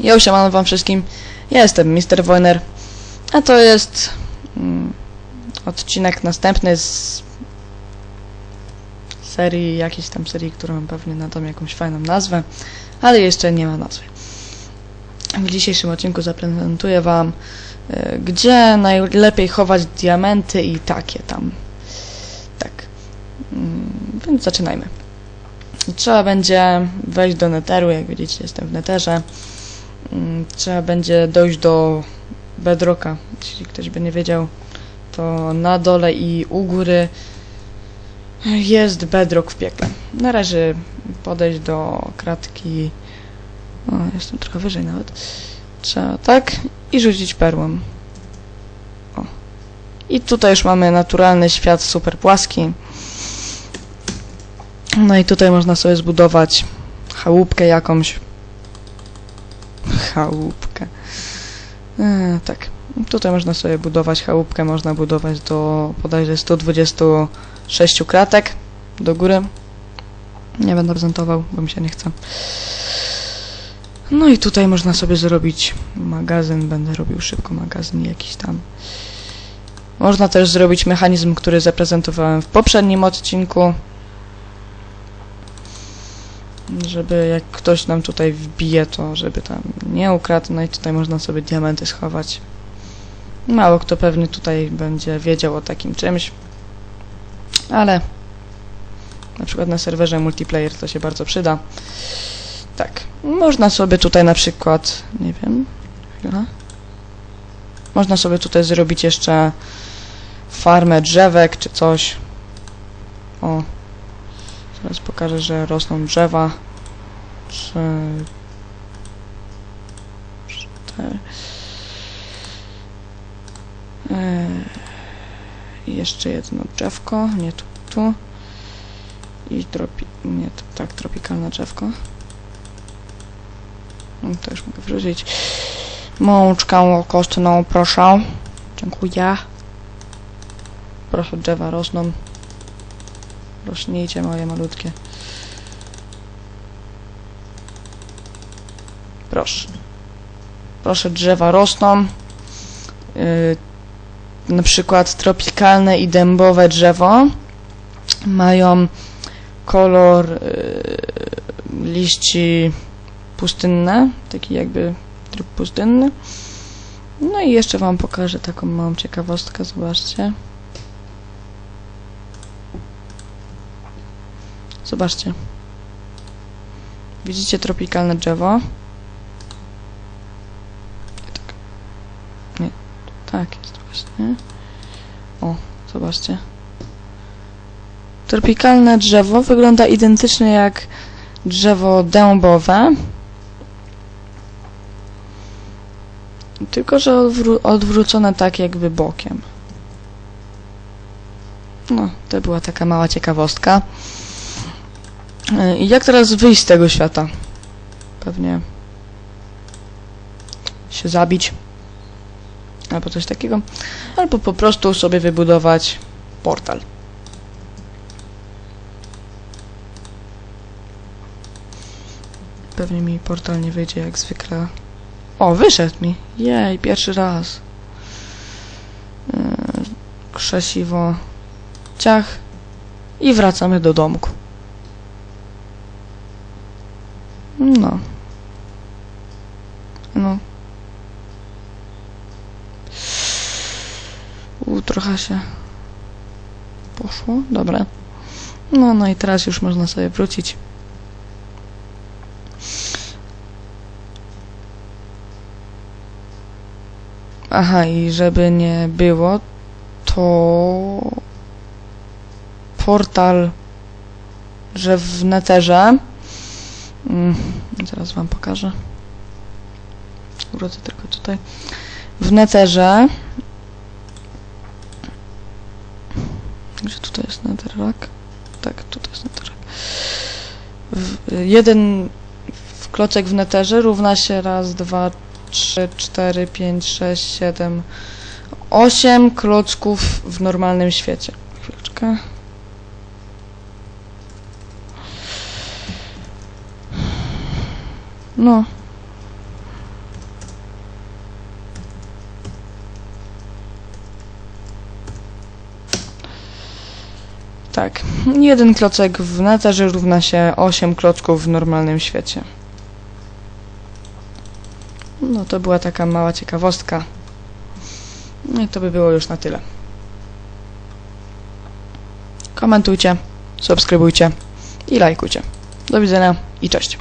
Ja siemano wam wszystkim, ja jestem Mr. Wojner, a to jest mm, odcinek następny z serii, jakiejś tam serii, którą pewnie nadam jakąś fajną nazwę, ale jeszcze nie ma nazwy. W dzisiejszym odcinku zaprezentuję wam, y, gdzie najlepiej chować diamenty i takie tam. Tak. Mm, Więc zaczynajmy. Trzeba będzie wejść do neteru, jak widzicie jestem w neterze. Mm, Trzeba będzie dojść do bedrocka, jeśli ktoś by nie wiedział, to na dole i u góry jest bedrock w piekle. Należy podejść do kratki, o, jestem trochę wyżej nawet, trzeba tak i rzucić perłą. O. I tutaj już mamy naturalny świat super płaski. No i tutaj można sobie zbudować chałupkę jakąś. Chałupkę. E, tak. Tutaj można sobie budować chałupkę, można budować do bodajże 126 kratek do góry. Nie będę prezentował, bo mi się nie chce. No i tutaj można sobie zrobić magazyn, będę robił szybko magazyn jakiś tam. Można też zrobić mechanizm, który zaprezentowałem w poprzednim odcinku żeby jak ktoś nam tutaj wbije, to żeby tam nie ukradł, no i tutaj można sobie diamenty schować. Mało kto pewnie tutaj będzie wiedział o takim czymś, ale na przykład na serwerze multiplayer to się bardzo przyda. Tak, można sobie tutaj na przykład, nie wiem, chwila. Można sobie tutaj zrobić jeszcze farmę drzewek czy coś. O, Teraz pokażę, że rosną drzewa. Trzy... Eee, jeszcze jedno drzewko, nie tu, tu. I tropi... nie, to, tak, tropikalne drzewko. No, już mogę wrzucić. Mączkę kostną, proszę. Dziękuję. Proszę, drzewa rosną. Rośnijcie moje malutkie. Proszę. Proszę, drzewa rosną. Yy, na przykład tropikalne i dębowe drzewo mają kolor yy, liści pustynne, taki jakby tryb pustynny. No i jeszcze wam pokażę taką małą ciekawostkę, zobaczcie. Zobaczcie. Widzicie tropikalne drzewo? Tak. Nie, tak jest właśnie. O, zobaczcie. Tropikalne drzewo wygląda identycznie jak drzewo dębowe. Tylko, że odwró odwrócone tak jakby bokiem. No, to była taka mała ciekawostka. I jak teraz wyjść z tego świata? Pewnie się zabić. Albo coś takiego. Albo po prostu sobie wybudować portal. Pewnie mi portal nie wyjdzie jak zwykle. O, wyszedł mi. Jej, pierwszy raz. Yy, krzesiwo. Ciach. I wracamy do domku. No. No. U, trochę się poszło. Dobra. No, no i teraz już można sobie wrócić. Aha, i żeby nie było, to portal, że w neterze Mm, zaraz wam pokażę. Wrócę tylko tutaj. W neterze. Gdzie tutaj jest netherrack? Tak, tutaj jest netherrack. Jeden w klocek w neterze równa się raz, dwa, trzy, cztery, pięć, sześć, siedem, osiem klocków w normalnym świecie. Chwileczkę. No. Tak, jeden klocek w neterze równa się 8 klocków w normalnym świecie. No to była taka mała ciekawostka. No i to by było już na tyle. Komentujcie, subskrybujcie i lajkujcie. Do widzenia i cześć.